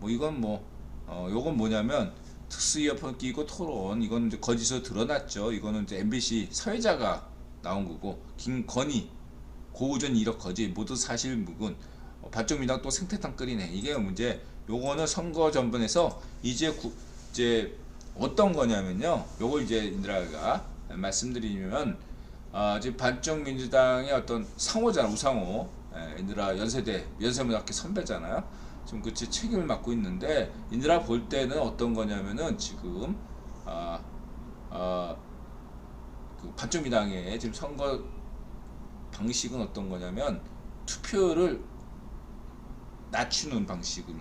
뭐 이건 뭐 어, 요건 뭐냐면 특수 이어폰 끼고 토론 이거는 이제 거짓으로 드러났죠. 이거는 이제 MBC 사회자가 나온 거고 김건희 고우전 1억 거짓 모두 사실 무근 어, 반쪽민당 또 생태탕 끓이네 이게 문제. 요거는 선거 전분에서 이제 구, 이제 어떤 거냐면요. 요걸 이제 인드라가 말씀드리면 아, 지금 반쪽 민주당의 어떤 상호잖아 우상호 예, 인드라 연세대 연세문학회 선배잖아요. 지금 그치 책임을 맡고 있는데 인드라 볼 때는 어떤 거냐면은 지금 아, 아, 그 반쪽 민주당의 지금 선거 방식은 어떤 거냐면 투표를 낮추는 방식을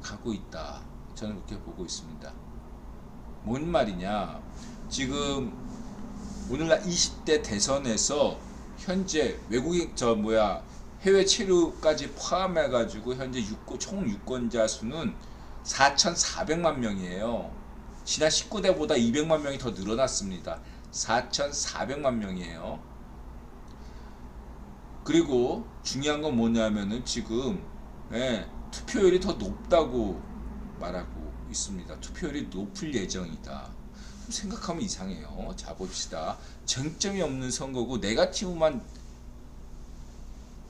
가고 있다. 저는 그렇게 보고 있습니다. 뭔 말이냐? 지금 오늘날 20대 대선에서 현재 외국인 저 뭐야 해외 체류까지 포함해 가지고 현재 유권, 총 유권자 수는 4,400만 명이에요. 지난 19대보다 200만 명이 더 늘어났습니다. 4,400만 명이에요. 그리고 중요한 건 뭐냐면은 지금 예, 투표율이 더 높다고 말하고 있습니다. 투표율이 높을 예정이다. 좀 생각하면 이상해요. 자 봅시다. 쟁점이 없는 선거고 네가티브만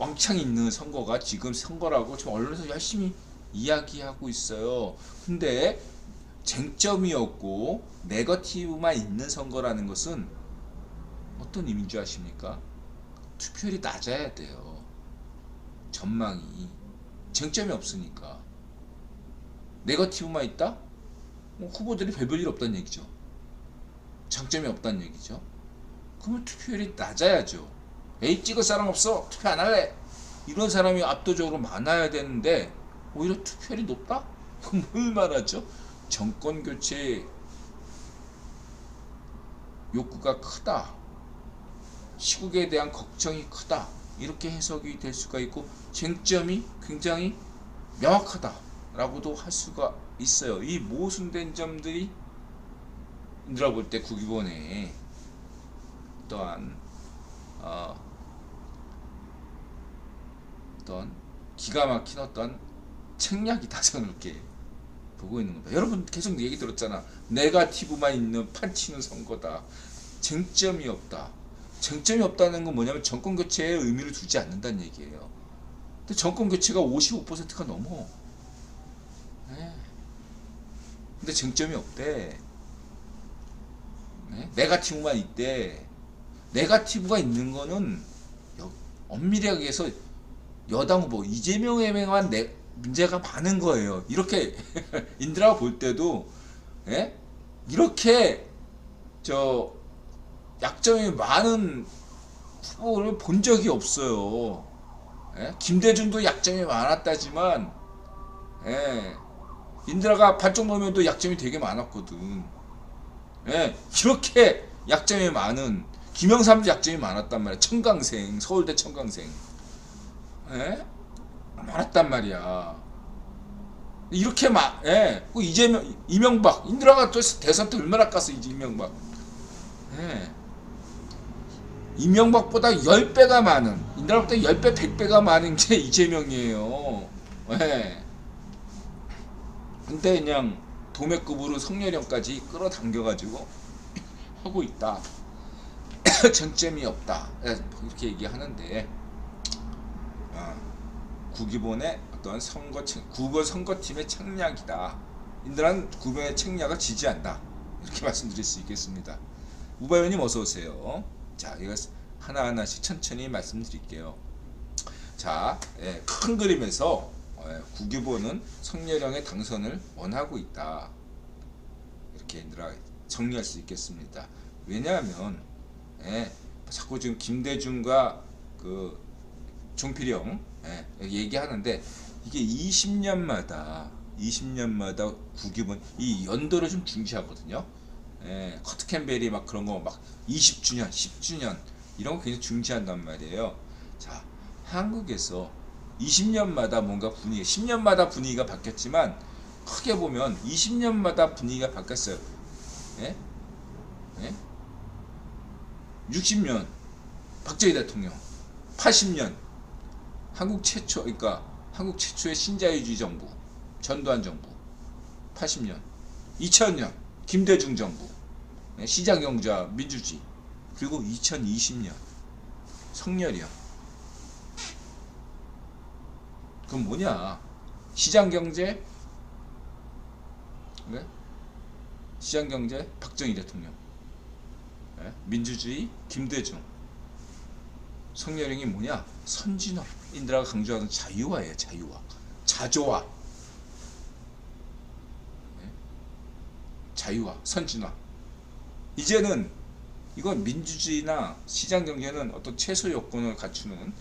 왕창 있는 선거가 지금 선거라고 지금 언론에서 열심히 이야기하고 있어요. 근데 쟁점이 없고 네거티브만 있는 선거라는 것은 어떤 의미인 줄 아십니까? 투표율이 낮아야 돼요. 전망이 쟁점이 없으니까 네거티브만 있다? 뭐 후보들이 별별 일 없다는 얘기죠. 장점이 없다는 얘기죠. 그러면 투표율이 낮아야죠. 에이 찍을 사람 없어 투표 안 할래 이런 사람이 압도적으로 많아야 되는데 오히려 투표율이 높다? 그럼 뭘 말하죠? 정권 교체 욕구가 크다. 시국에 대한 걱정이 크다. 이렇게 해석이 될 수가 있고 쟁점이 굉장히 명확하다라고도 할 수가 있어요. 이 모순된 점들이 인들어 볼 때 국기본에 또한 어, 어떤 기가 막힌 어떤 책략이다 저는 이렇게 보고 있는 겁니다. 여러분 계속 얘기 들었잖아. 네가티브만 있는 판치는 선거다. 쟁점이 없다. 쟁점이 없다는 건 뭐냐면 정권 교체에 의미를 두지 않는다는 얘기예요. 근데 정권 교체가 55%가 넘어. 네. 근데 쟁점이 없대. 네? 네가티브만 있대. 네가티브가 있는 거는 여- 엄밀하게 해서 여당 후보 이재명에만 내 문제가 많은 거예요. 이렇게 인드라가 볼 때도 예? 이렇게 저 약점이 많은 후보를 본 적이 없어요. 예? 김대중도 약점이 많았다지만 예. 인드라가 발정 놓으면도 약점이 되게 많았거든. 예. 이렇게 약점이 많은 김영삼도 약점이 많았단 말이야. 청강생 서울대 청강생. 예? 많았단 말이야. 이렇게 막, 예. 그 이재명, 이명박, 인드라가 또 대선 때 얼마나 깠어, 이제 이명박. 예. 이명박보다 10배가 많은, 인드라보다 10배, 100배가 많은 게 이재명이에요. 예. 근데 그냥 도매급으로 성렬형까지 끌어당겨가지고 하고 있다. 쟁점이 없다. 예, 이렇게 얘기하는데, 아, 구기본의 어떤 선거 책, 구거 선거팀의 책략이다. 인들한 구변의 책략을 지지한다. 이렇게 말씀드릴 수 있겠습니다. 우바위원님 어서 오세요. 자, 이거 하나 하나씩 천천히 말씀드릴게요. 자, 예, 큰 그림에서 예, 구기본은 성렬형의 당선을 원하고 있다. 이렇게 인들아 정리할 수 있겠습니다. 왜냐하면 예, 자꾸 지금 김대중과 그 종필형 예, 얘기하는데 이게 20년마다 20년마다 구기본 이 연도를 좀 중시하거든요. 예, 커트 캠벨이 막 그런 거 막 20주년, 10주년 이런 거 굉장히 중시한단 말이에요. 자, 한국에서 20년마다 뭔가 분위기, 10년마다 분위기가 바뀌었지만 크게 보면 20년마다 분위기가 바뀌었어요. 예? 예? 60년 박정희 대통령, 80년 한국 최초 그러니까 한국 최초의 신자유주의 정부, 전두환 정부 80년 2000년 김대중 정부 네, 시장경제와 민주주의 그리고 2020년 성렬이요 그럼 뭐냐 시장경제 네? 시장경제 박정희 대통령 네? 민주주의 김대중 성렬형이 뭐냐? 선진화. 인드라가 강조하는 자유화예요 자유화. 자조화. 네? 자유화 선진화. 이제는 이건 민주주의나 시장 경제는 어떤 최소 요건을 갖추는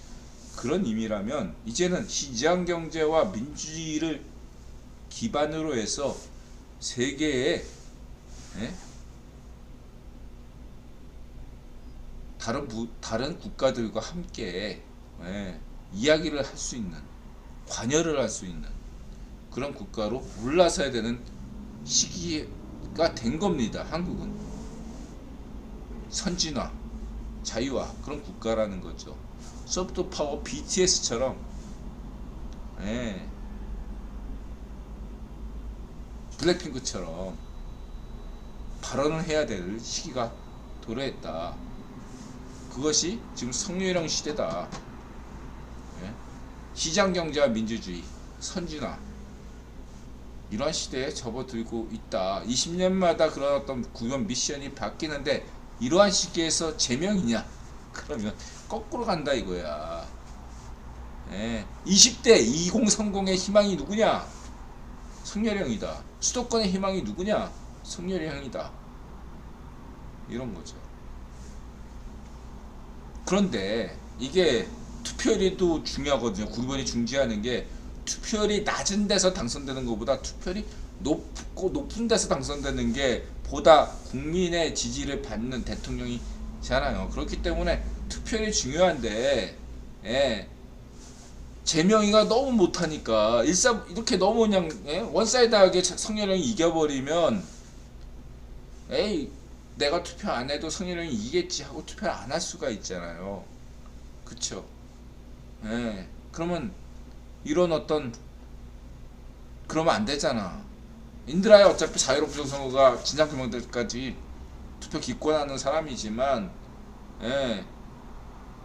그런 의미라면 이제는 시장 경제와 민주주의를 기반으로 해서 세계의 예? 다른 부, 다른 국가들과 함께 예, 이야기를 할 수 있는 관여를 할 수 있는 그런 국가로 올라서야 되는 시기가 된 겁니다. 한국은 선진화, 자유화 그런 국가라는 거죠. 소프트 파워 BTS처럼 예, 블랙핑크처럼 발언을 해야 될 시기가 도래했다. 그것이 지금 성유령 시대다. 예? 시장 경제와 민주주의, 선진화 이러한 시대에 접어들고 있다. 20년마다 그런 어떤 구현 미션이 바뀌는데 이러한 시기에서 제명이냐? 그러면 거꾸로 간다 이거야. 예. 20대 2030의 희망이 누구냐? 성렬형이다. 수도권의 희망이 누구냐? 성렬형이다. 이런 거죠. 그런데 이게 투표율이 중요하거든요. 구번이 중지하는 게 투표율이 낮은 데서 당선되는 것보다 투표율이 높고 높은 데서 당선되는 게 보다 국민의 지지를 받는 대통령이잖아요. 그렇기 때문에 투표율이 중요한데 예. 제명이가 너무 못하니까 일사 이렇게 너무 그냥 예? 원사이드하게 성렬형이 이겨버리면 에이 내가 투표 안 해도 성렬형이 이겠지 하고 투표를 안 할 수가 있잖아요. 그쵸? 예. 그러면 이런 어떤 그러면 안 되잖아. 인드라야 어차피 자유로 부정선거가 진상규명때까지 투표 기권하는 사람이지만 예.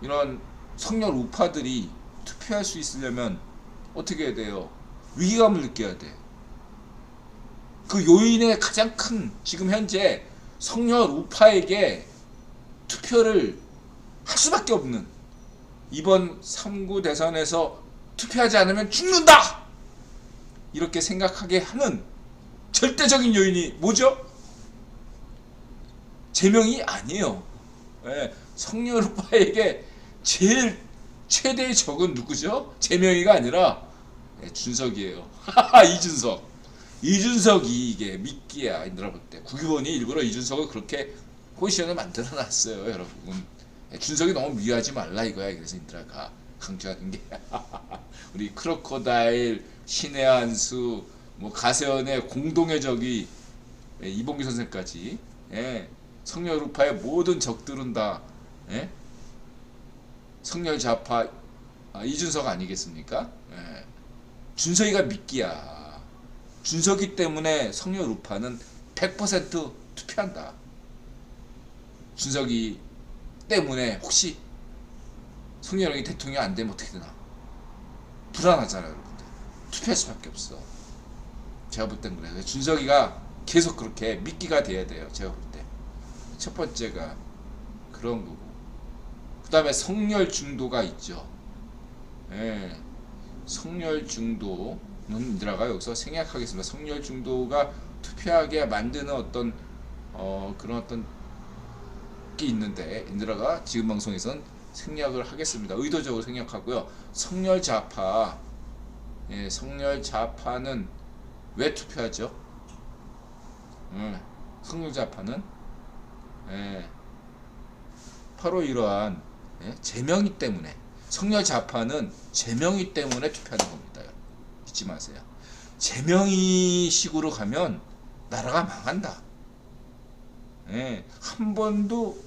이런 성렬 우파들이 투표할 수 있으려면 어떻게 해야 돼요? 위기감을 느껴야 돼. 그 요인의 가장 큰 지금 현재 성렬 우파에게 투표를 할 수밖에 없는 이번 3구 대선에서 투표하지 않으면 죽는다! 이렇게 생각하게 하는 절대적인 요인이 뭐죠? 제명이 아니에요. 예, 성렬 우파에게 제일 최대의 적은 누구죠? 제명이가 아니라 예, 준석이에요. 이준석. 이준석이 이게 미끼야 볼때 국유원이 일부러 이준석을 그렇게 포지션을 만들어 놨어요 여러분 예, 준석이 너무 미워하지 말라 이거야 그래서 인들아가 강조하는 게 우리 크로커다일 신의 한수 뭐 가세연의 공동의 적이 예, 이봉규 선생까지 예, 성렬우파의 모든 적들은 다 예? 성렬 좌파 아, 이준석 아니겠습니까? 예. 준석이가 미끼야. 준석이 때문에 성렬 우파는 100% 투표한다. 준석이 때문에 혹시 성렬형이 대통령 안 되면 어떻게 되나? 불안하잖아요, 여러분들. 투표할 수밖에 없어. 제가 볼 땐 그래요. 준석이가 계속 그렇게 미끼가 돼야 돼요. 제가 볼 때. 첫 번째가 그런 거고. 그 다음에 성렬 중도가 있죠. 예. 성렬 중도는 들어가 여기서 생략하겠습니다. 성렬 중도가 투표하게 만드는 어떤 어, 그런 어떤 게 있는데 인드라가 지금 방송에선 생략을 하겠습니다. 의도적으로 생략하고요. 성렬 좌파, 예, 성렬 좌파는 왜 투표하죠? 예, 성렬 좌파는 예, 바로 이러한 예, 제명이 때문에 성렬 좌파는 제명이 때문에 투표하는 겁니다. 잊지 마세요. 제명이 식으로 가면 나라가 망한다. 예, 한 번도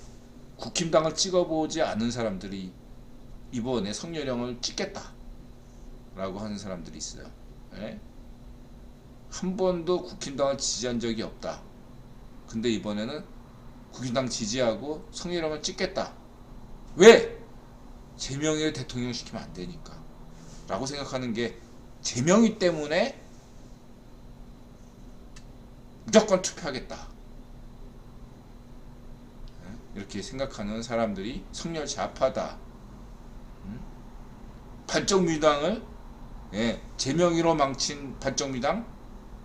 국힘당을 찍어보지 않은 사람들이 이번에 성렬형을 찍겠다. 라고 하는 사람들이 있어요. 예? 한 번도 국힘당을 지지한 적이 없다. 근데 이번에는 국힘당 지지하고 성렬형을 찍겠다. 왜? 제명이를 대통령 시키면 안 되니까. 라고 생각하는 게 제명이 때문에 무조건 투표하겠다. 네? 이렇게 생각하는 사람들이 성렬 좌파다. 음? 반쪽민당을 예, 제명의로 망친 반쪽민당,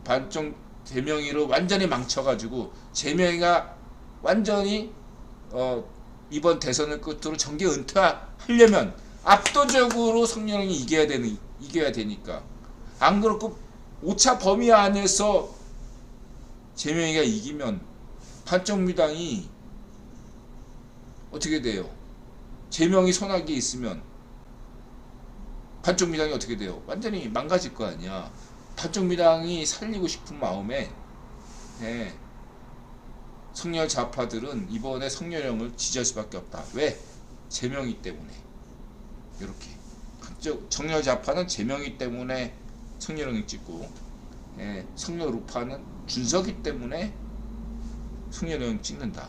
반쪽 제명의로 완전히 망쳐가지고 제명이가 완전히 어, 이번 대선을 끝으로 정계 은퇴하려면 압도적으로 성렬이 이겨야 되는 이겨야 되니까 안 그렇고 오차 범위 안에서 제명이가 이기면 반쪽민당이 어떻게 돼요? 제명이 손아귀에 있으면 반쪽민당이 어떻게 돼요? 완전히 망가질 거 아니야. 반쪽민당이 살리고 싶은 마음에 예, 성렬 좌파들은 이번에 성렬형을 지지할 수밖에 없다. 왜? 제명이 때문에. 이렇게. 한쪽 정렬 좌파는 제명이 때문에 성렬형을 찍고 예, 성렬 우파는 준석이 때문에 성렬형 찍는다.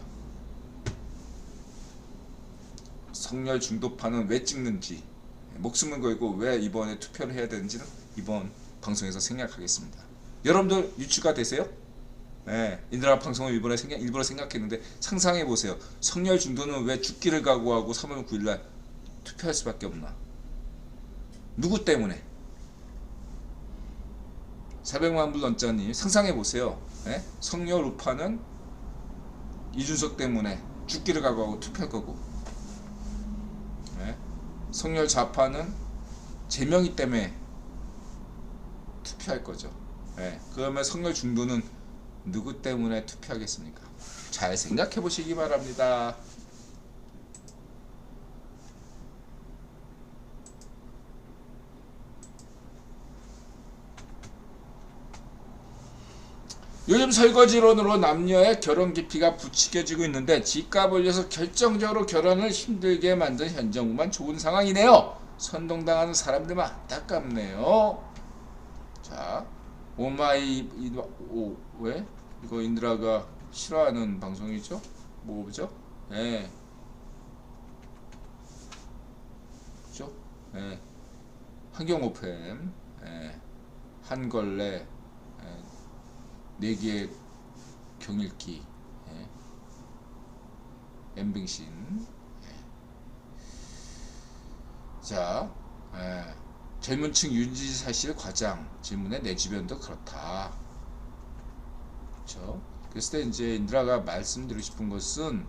성렬 중도파는 왜 찍는지 목숨을 걸고 왜 이번에 투표를 해야 되는지는 이번 방송에서 생각하겠습니다. 여러분들 유추가 되세요? 네, 인드라 방송을 일본에 생각, 일부러 생각했는데 상상해 보세요. 성렬 중도는 왜 죽기를 각오하고 3월 9일날 투표할 수밖에 없나? 누구 때문에? 400만 불 넘자님 상상해 보세요. 네? 성렬 우파는 이준석 때문에 죽기를 각오하고 투표할 거고 네? 성렬 좌파는 제명이 때문에 투표할 거죠. 네. 그러면 성렬 중도는 누구 때문에 투표하겠습니까? 잘 생각해 보시기 바랍니다. 요즘 설거지론으로 남녀의 결혼 기피가 부추겨지고 있는데 집값 올려서 결정적으로 결혼을 힘들게 만든 현 정부만 좋은 상황이네요. 선동당하는 사람들만 안타깝네요. 자, 오마이 이- 오 왜? 이거 인드라가 싫어하는 방송이죠? 뭐죠? 예. 그죠? 예. 환경 오펜, 예. 한걸레, 예. 네 개의 경일기, 예. 엠빙신. 예. 자, 예. 젊은층 윤지 사실 과장 질문에 내 주변도 그렇다. 그렇죠? 그랬을 때 이제 인드라가 말씀드리고 싶은 것은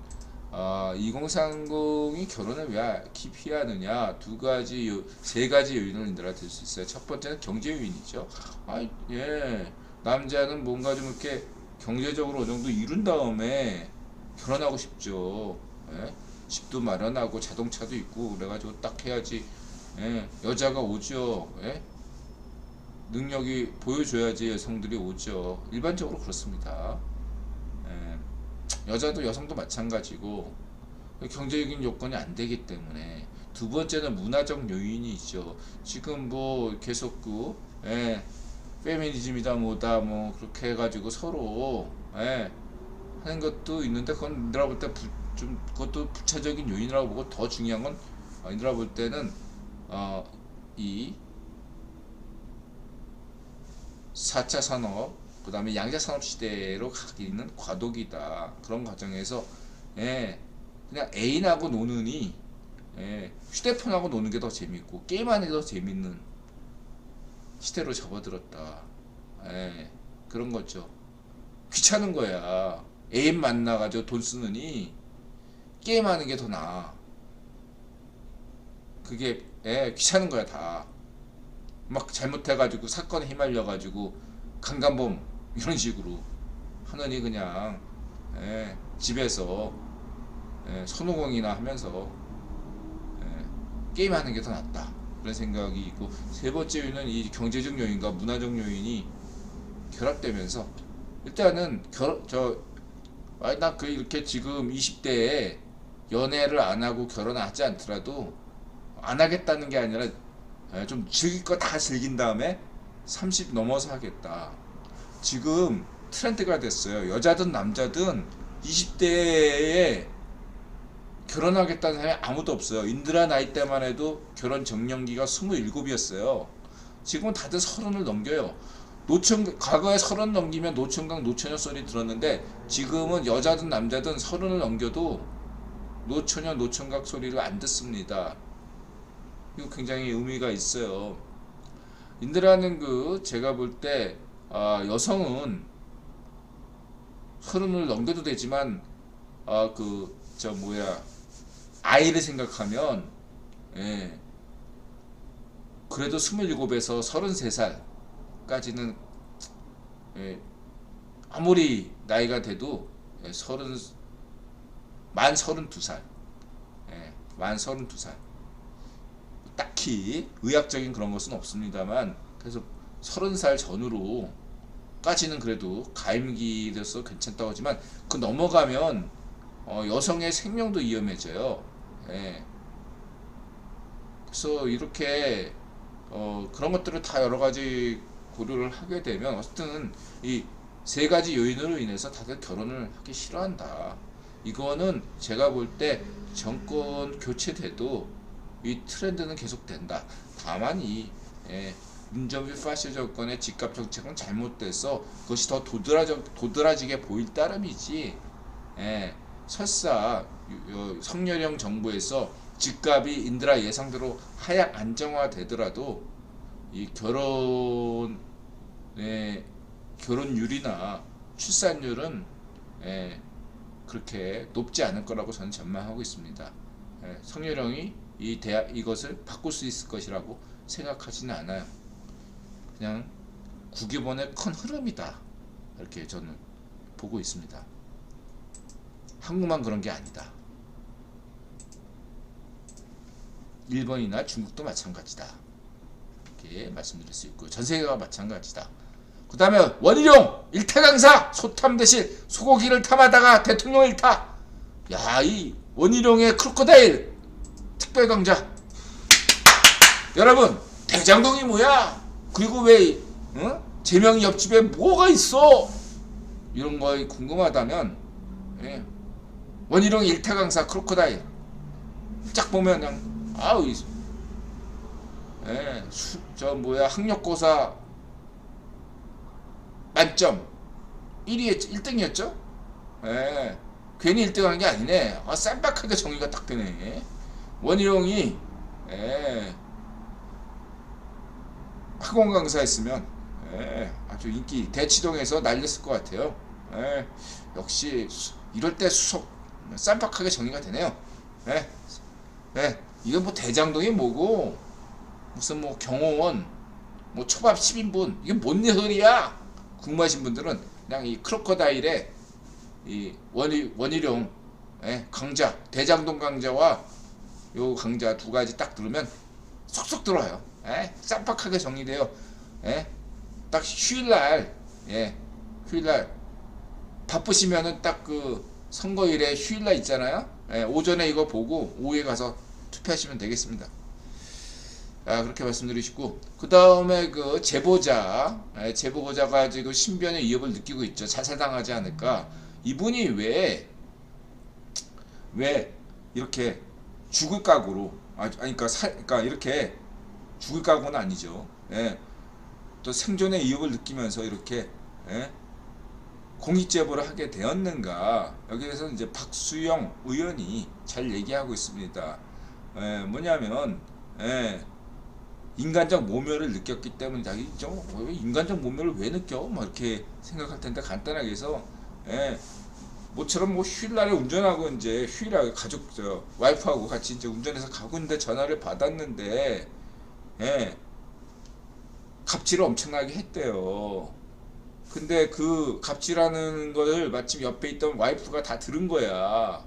어, 2030이 결혼을 왜 기피하느냐 두 가지 요, 세 가지 요인을 인드라 들수 있어요. 첫 번째는 경제 요인이죠. 아, 예, 남자는 뭔가 좀 이렇게 경제적으로 어느 정도 이룬 다음에 결혼하고 싶죠. 예? 집도 마련하고 자동차도 있고 그래가지고 딱 해야지 예, 여자가 오죠. 예? 능력이 보여줘야지 여성들이 오죠. 일반적으로 그렇습니다. 예, 여자도 여성도 마찬가지고 경제적인 요건이 안 되기 때문에 두 번째는 문화적 요인이 있죠. 지금 뭐 계속 그 예, 페미니즘이다 뭐다 뭐 그렇게 해가지고 서로 예, 하는 것도 있는데 그건 내가 볼 때 좀 그것도 부차적인 요인이라고 보고 더 중요한 건 어, 내가 볼 때는 어, 이 4차 산업, 그 다음에 양자 산업 시대로 가기는 과도기다. 그런 과정에서, 예, 그냥 애인하고 노느니, 예, 휴대폰하고 노는 게 더 재밌고, 게임하는 게 더 재밌는 시대로 접어들었다. 예, 그런 거죠. 귀찮은 거야. 애인 만나가지고 돈 쓰느니, 게임하는 게 더 나아. 그게, 예, 귀찮은 거야, 다. 막 잘못해가지고 사건에 휘말려가지고 강간범 이런 식으로 하느니 그냥 예, 집에서 예, 손오공이나 하면서 예, 게임하는 게 더 낫다 그런 생각이 있고 세 번째 요인은 이 경제적 요인과 문화적 요인이 결합되면서 일단은 결, 저, 아, 이렇게 지금 20대에 연애를 안 하고 결혼하지 않더라도 안 하겠다는 게 아니라 예, 좀 즐길 거 다 즐긴 다음에 30 넘어서 하겠다. 지금 트렌드가 됐어요. 여자든 남자든 20대에 결혼하겠다는 사람이 아무도 없어요. 인드라 나이 때만 해도 결혼 정년기가 27이었어요. 지금은 다들 서른을 넘겨요. 노천 과거에 서른 넘기면 노천강 노처녀 소리 들었는데 지금은 여자든 남자든 서른을 넘겨도 노처녀 노천각 소리를 안 듣습니다. 이거 굉장히 의미가 있어요. 인드라는 그 제가 볼때 아, 여성은 서른을 넘겨도 되지만 아그 저 뭐야 아이를 생각하면 예. 그래도 27에서 33살까지는 예. 아무리 나이가 돼도 예, 서른 만 32살. 예, 만 32살. 딱히 의학적인 그런 것은 없습니다만 그래서 30살 전후로 까지는 그래도 가임기로서 괜찮다고 하지만 그 넘어가면 어, 여성의 생명도 위험해져요. 예. 그래서 이렇게 어, 그런 것들을 다 여러 가지 고려를 하게 되면 어쨌든 이 세 가지 요인으로 인해서 다들 결혼을 하기 싫어한다. 이거는 제가 볼 때 정권 교체돼도 이 트렌드는 계속된다. 다만 이 예, 문정비 파시 정권의 집값 정책은 잘못돼서 그것이 더 도드라져, 도드라지게 보일 따름이지. 예, 설사 성렬형 정부에서 집값이 인드라 예상대로 하향 안정화되더라도 이 결혼의 결혼율이나 출산율은 예, 그렇게 높지 않을 거라고 저는 전망하고 있습니다. 예, 성렬형이 이 대학 이것을 바꿀 수 있을 것이라고 생각하지는 않아요. 그냥 국유본의 큰 흐름이다 이렇게 저는 보고 있습니다. 한국만 그런 게 아니다. 일본이나 중국도 마찬가지다. 이렇게 말씀드릴 수 있고 전 세계가 마찬가지다. 그 다음에 원희룡 일타강사 소탐 대신 소고기를 탐하다가 대통령 일타. 야 이 원희룡의 크로커다일 특별강자. 여러분 대장동이 뭐야? 그리고 왜 어? 제명 옆집에 뭐가 있어? 이런 거 궁금하다면 예. 원희룡 일타강사 크로커다일 쫙 보면 그냥 아우 이- 예, 수, 저 뭐야 학력고사 만점 1위 1등이었죠? 예. 괜히 1등 하는 게 아니네. 아, 쌈박하게 정리가 딱 되네. 원희룡이 예. 학원 강사했으면 예, 아주 인기 대치동에서 날렸을 것 같아요. 예, 역시 수- 이럴 때 수석 쌈박하게 정리가 되네요. 예, 예, 이건 뭐 대장동이 뭐고 무슨 뭐 경호원 뭐 초밥 10인분 이게 뭔 소리야? 궁금하신 분들은 그냥 이 크로커다일의 이 원희 원희룡 예, 강자 대장동 강자와 요 강자 두 가지 딱 들으면 쏙쏙 들어요. 예, 쌈박하게 정리돼요. 예, 딱 휴일날, 예, 휴일날 바쁘시면은 딱그 선거일에 휴일날 있잖아요. 예, 오전에 이거 보고 오후에 가서 투표하시면 되겠습니다. 아, 그렇게 말씀드리시고 그 다음에 그 제보자, 예, 제보자가 지금 신변의 위협을 느끼고 있죠. 자살당하지 않을까? 이분이 왜 왜 이렇게 죽을 각오로 아, 아니 그러니까 살 그러니까 이렇게 죽을 각오는 아니죠. 예. 또 생존의 위협을 느끼면서 이렇게 예? 공익 제보를 하게 되었는가 여기에서 이제 박수영 의원이 잘 얘기하고 있습니다. 예, 뭐냐면 예, 인간적 모멸을 느꼈기 때문이다. 이좀 인간적 모멸을 왜 느껴? 막 이렇게 생각할 텐데 간단하게 해서 예, 모처럼 뭐 휴일날에 운전하고 이제 휴일날 가족 저 와이프하고 같이 이제 운전해서 가고 있는데 전화를 받았는데 예, 갑질을 엄청나게 했대요. 근데 그 갑질하는 거를 마침 옆에 있던 와이프가 다 들은 거야.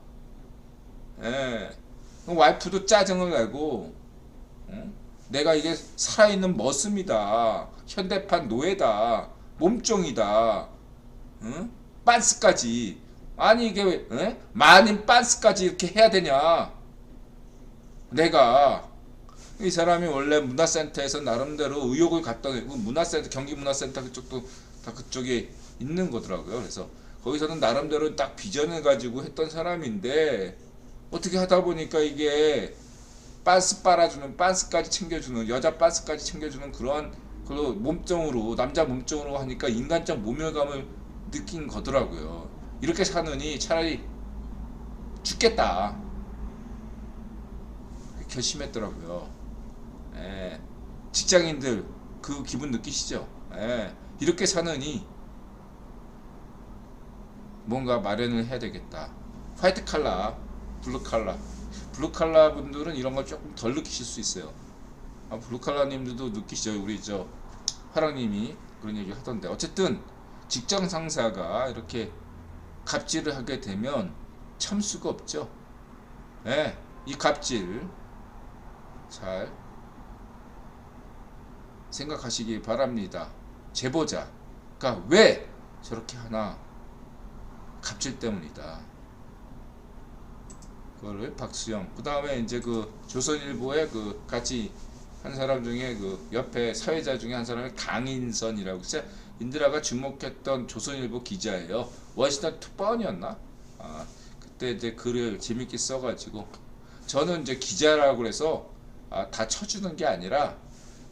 예. 그럼 와이프도 짜증을 내고, 어? 내가 이게 살아있는 머슴이다. 현대판 노예다. 몸종이다. 응? 빤스까지. 아니 이게 왜, 예? 만인 빤스까지 이렇게 해야 되냐. 내가 이 사람이 원래 문화센터에서 나름대로 의욕을 갖던 그 문화센터 경기 문화센터 그쪽도 다 그쪽에 있는 거더라고요. 그래서 거기서는 나름대로 딱 비전을 가지고 했던 사람인데 어떻게 하다 보니까 이게 빤스 빨아주는 빤스까지 챙겨주는 여자 빤스까지 챙겨주는 그런 그 몸정으로 남자 몸정으로 하니까 인간적 모멸감을 느낀 거더라고요. 이렇게 사느니 차라리 죽겠다. 결심했더라고요. 예. 직장인들 그 기분 느끼시죠? 예. 이렇게 사느니 뭔가 마련을 해야 되겠다. 화이트 칼라, 블루 칼라. 블루 칼라 분들은 이런 걸 조금 덜 느끼실 수 있어요. 아, 블루 칼라 님들도 느끼시죠? 우리 저 화랑님이 그런 얘기 하던데. 어쨌든 직장 상사가 이렇게 갑질을 하게 되면 참 수가 없죠. 예. 이 갑질 잘 생각하시기 바랍니다. 제보자가 왜 저렇게 하나? 갑질 때문이다. 그거를 박수영. 그 다음에 이제 그 조선일보에 그 같이 한 사람 중에 그 옆에 사회자 중에 한 사람이 강인선이라고 진짜 인드라가 주목했던 조선일보 기자예요. 워싱턴 특파원이었나? 아 그때 이제 글을 재밌게 써가지고 저는 이제 기자라고 그래서 아, 다 쳐주는 게 아니라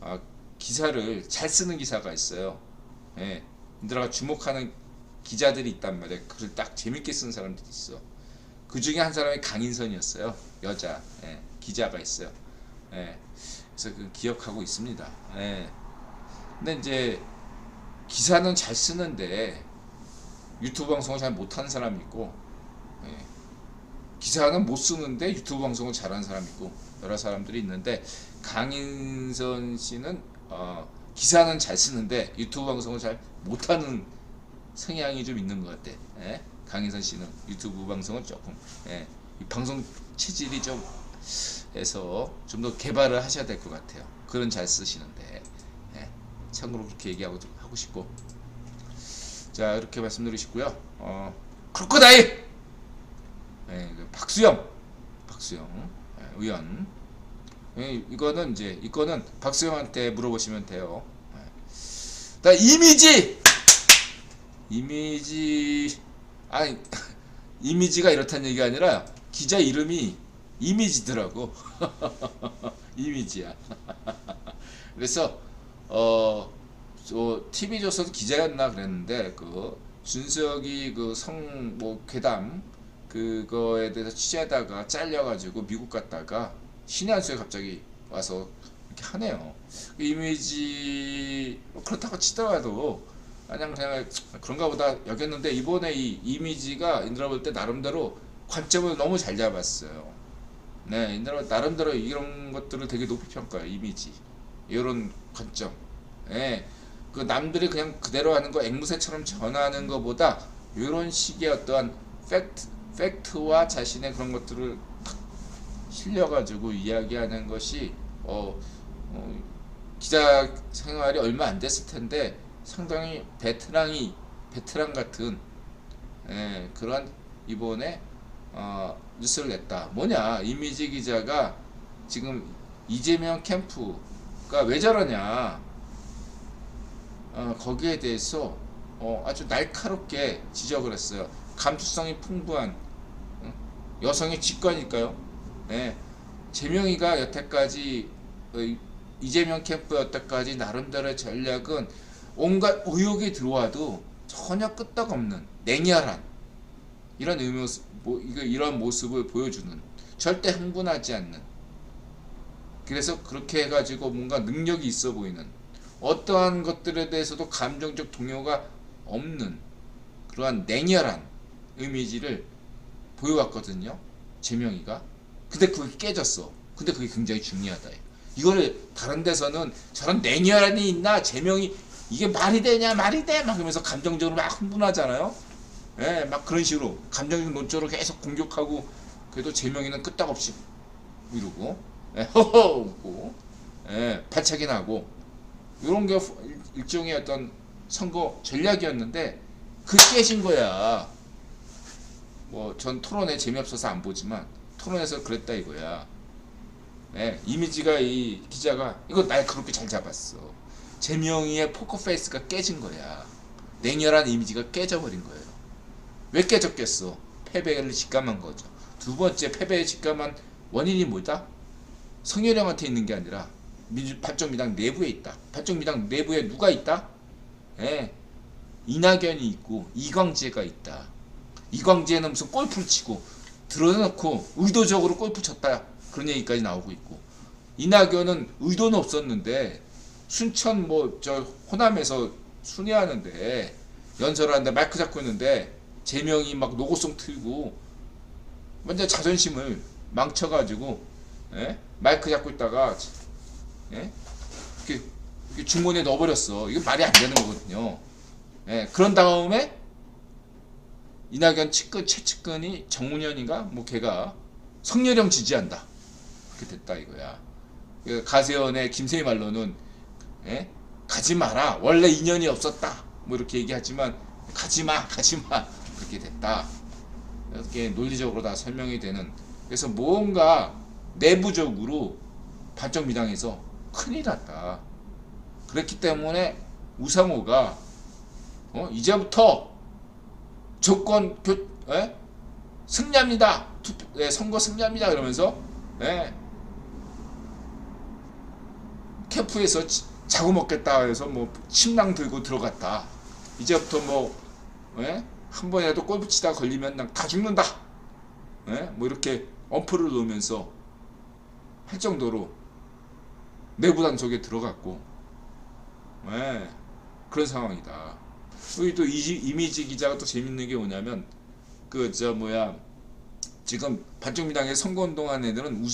아, 기사를 잘 쓰는 기사가 있어요. 예, 인드라가 주목하는 기자들이 있단 말이에요. 글을 딱 재밌게 쓴 사람들이 있어. 그 중에 한 사람이 강인선이었어요. 여자 예, 기자가 있어요. 예, 그래서 그 기억하고 있습니다. 예. 근데 이제 기사는 잘 쓰는데 유튜브 방송을 잘 못하는 사람이 있고 예. 기사는 못 쓰는데 유튜브 방송을 잘하는 사람이 있고 여러 사람들이 있는데 강인선 씨는 어, 기사는 잘 쓰는데 유튜브 방송을 잘 못하는 성향이 좀 있는 것 같아. 예? 강인선 씨는 유튜브 방송은 조금 예, 이 방송 체질이 좀 해서 좀 더 개발을 하셔야 될 것 같아요. 글은 잘 쓰시는데 예, 참고로 그렇게 얘기하고 좀 하고 싶고 자 이렇게 말씀드리시고요. 어, 크로커다일 예, 그 박수영 박수영 예, 의원 예, 이거는 이제 이거는 박수영한테 물어보시면 돼요. 예. 나 이미지 이미지 아니 이미지가 이렇다는 얘기가 아니라 기자 이름이 이미지더라고 이미지야 그래서 어저 TV 조선 기자였나 그랬는데 그 준석이 그 성 뭐 괴담 그거에 대해서 취재하다가 잘려가지고 미국 갔다가 신의 한 수에 갑자기 와서 이렇게 하네요 그 이미지 뭐 그렇다고 치더라도 그냥 그냥 그런가 보다 여겼는데 이번에 이 이미지가 인드라 볼때 나름대로 관점을 너무 잘 잡았어요. 네, 인드라 나름대로 이런 것들을 되게 높이 평가해요. 이미지 이런 관점. 예, 그 남들이 그냥 그대로 하는 거 앵무새처럼 전하는 것보다 이런 식의 어떠한 팩트 팩트와 자신의 그런 것들을 탁 실려가지고 이야기하는 것이 어, 어 기자 생활이 얼마 안 됐을 텐데 상당히 베테랑이 베테랑 같은 예, 그런 이번에 어, 뉴스를 냈다. 뭐냐 이미지 기자가 지금 이재명 캠프가 왜 저러냐 어, 거기에 대해서 어, 아주 날카롭게 지적을 했어요. 감수성이 풍부한 어, 여성의 직관일까요? 예, 재명이가 여태까지 어, 이재명 캠프 여태까지 나름대로의 전략은 온갖 의혹이 들어와도 전혀 끄떡없는 냉혈한 이런 의모 뭐 이런 모습을 보여주는 절대 흥분하지 않는. 그래서 그렇게 해가지고 뭔가 능력이 있어 보이는 어떠한 것들에 대해서도 감정적 동요가 없는 그러한 냉혈한 이미지를 보여왔거든요 재명이가 근데 그게 깨졌어 근데 그게 굉장히 중요하다 이거를 다른 데서는 저런 냉혈한이 있나 재명이 이게 말이 되냐 말이 돼막 그러면서 감정적으로 막 흥분하잖아요. 예, 막 그런 식으로 감정적 논조로 계속 공격하고 그래도 제명이는 끄떡없이 이러고 예, 허허 웃고 예, 발차기 나고 이런 게 일종의 어떤 선거 전략이었는데 그 깨진 거야. 뭐 전 토론에 재미없어서 안 보지만 토론에서 그랬다 이거야. 예, 이미지가 이 기자가 이거 날 그렇게 잘 잡았어. 재명이의 포커 페이스가 깨진 거야. 냉혈한 이미지가 깨져버린 거예요. 왜 깨졌겠어? 패배를 직감한 거죠. 두 번째 패배에 직감한 원인이 뭐다? 성현영한테 있는 게 아니라 민주 발전미당 내부에 있다. 발전미당 내부에 누가 있다? 예, 이낙연이 있고 이광재가 있다. 이광재는 무슨 골프를 치고 들어놓고 의도적으로 골프 쳤다 그런 얘기까지 나오고 있고 이낙연은 의도는 없었는데 순천 뭐 저 호남에서 순회하는데 연설하는데 마이크 잡고 있는데 제명이 막 노고송 틀고 완전 자존심을 망쳐가지고 예? 마이크 잡고 있다가 예? 이렇게, 이렇게 주머니에 넣어버렸어. 이거 말이 안 되는 거거든요. 예, 그런 다음에 이낙연 측근 최측근이 정운현인가 뭐 걔가 성렬형 지지한다. 그렇게 됐다 이거야. 그 가세연의 김세희 말로는 예? 가지 마라. 원래 인연이 없었다. 뭐 이렇게 얘기하지만 가지 마, 가지 마. 그렇게 됐다. 이렇게 논리적으로 다 설명이 되는. 그래서 뭔가 내부적으로 반정미당에서 큰일 났다. 그렇기 때문에 우상호가 어? 이제부터 조건 교 예? 승리합니다. 투표, 예, 선거 승리합니다. 그러면서 예, 캠프에서 지- 자고 먹겠다 해서 뭐 침낭 들고 들어갔다. 이제부터 뭐 예? 한 번이라도 골프 치다 걸리면 난 다 죽는다. 예? 뭐 이렇게 엄포를 놓으면서 할 정도로 내부 단 속에 들어갔고 예, 그런 상황이다. 여기 또 이지, 이미지 기자가 또 재밌는 게 뭐냐면 그 저 뭐야 지금 반쪽미당에 선거운동한 애들은 우,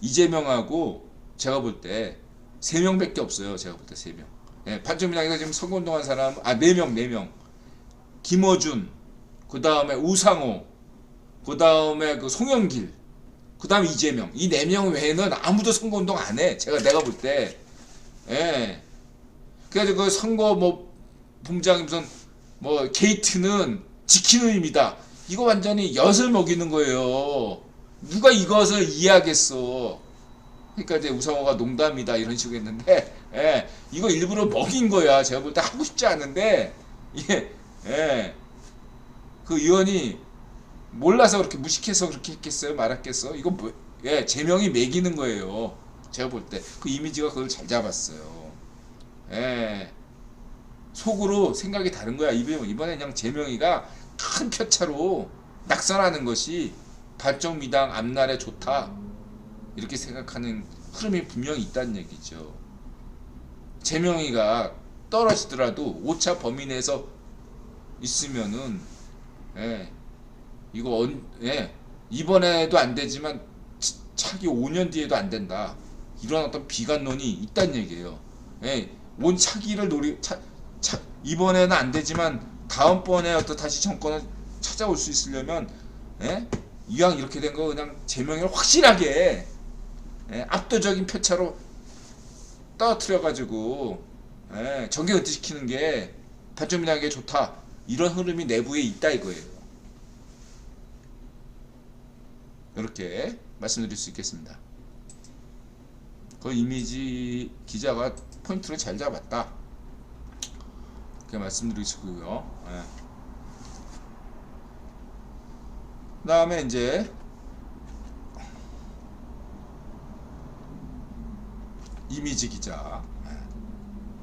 이재명하고 제가 볼 때 세 명밖에 없어요. 제가 볼 때 세 명. 예, 반쪽미당에서 지금 선거운동한 사람 아네 명, 네 명. 김어준, 그 다음에 우상호, 그 다음에 그 송영길, 그 다음에 이재명. 이 네 명 외에는 아무도 선거운동 안 해. 제가 내가 볼 때. 예. 그래가지고 그 선거 뭐 본부장 무슨 뭐 게이트는 지키는 의미다. 이거 완전히 엿을 먹이는 거예요. 누가 이것을 이해하겠어. 그러니까 이제 우상호가 농담이다 이런 식으로 했는데, 예, 이거 일부러 먹인 거야. 제가 볼 때 하고 싶지 않은데, 이게, 예, 그 의원이 몰라서 그렇게 무식해서 그렇게 했겠어요? 말았겠어? 이거 뭐, 예, 제명이 매기는 거예요. 제가 볼 때. 그 이미지가 그걸 잘 잡았어요. 예. 속으로 생각이 다른 거야. 이번에, 그냥 제명이가 큰 표차로 낙선하는 것이 발정미당 앞날에 좋다. 이렇게 생각하는 흐름이 분명히 있다는 얘기죠. 제명이가 떨어지더라도 5차 범위 내에서 있으면은, 예, 이거 언, 예, 이번에도 안 되지만 차- 차기 5년 뒤에도 안 된다. 이런 어떤 비관론이 있다는 얘기예요. 예, 온 차기를 노리 차, 차, 이번에는 안 되지만 다음번에 어떤 다시 정권을 찾아올 수 있으려면 예? 이왕 이렇게 된 거 그냥 제명을 확실하게 예, 압도적인 표차로 떨어뜨려 가지고 예, 정계 은퇴시키는 게 발전민에게 좋다 이런 흐름이 내부에 있다 이거예요. 이렇게 말씀드릴 수 있겠습니다. 그 이미지 기자가 포인트를 잘 잡았다. 그렇게 말씀드리시고요. 예. 그다음에 이제 이미지 기자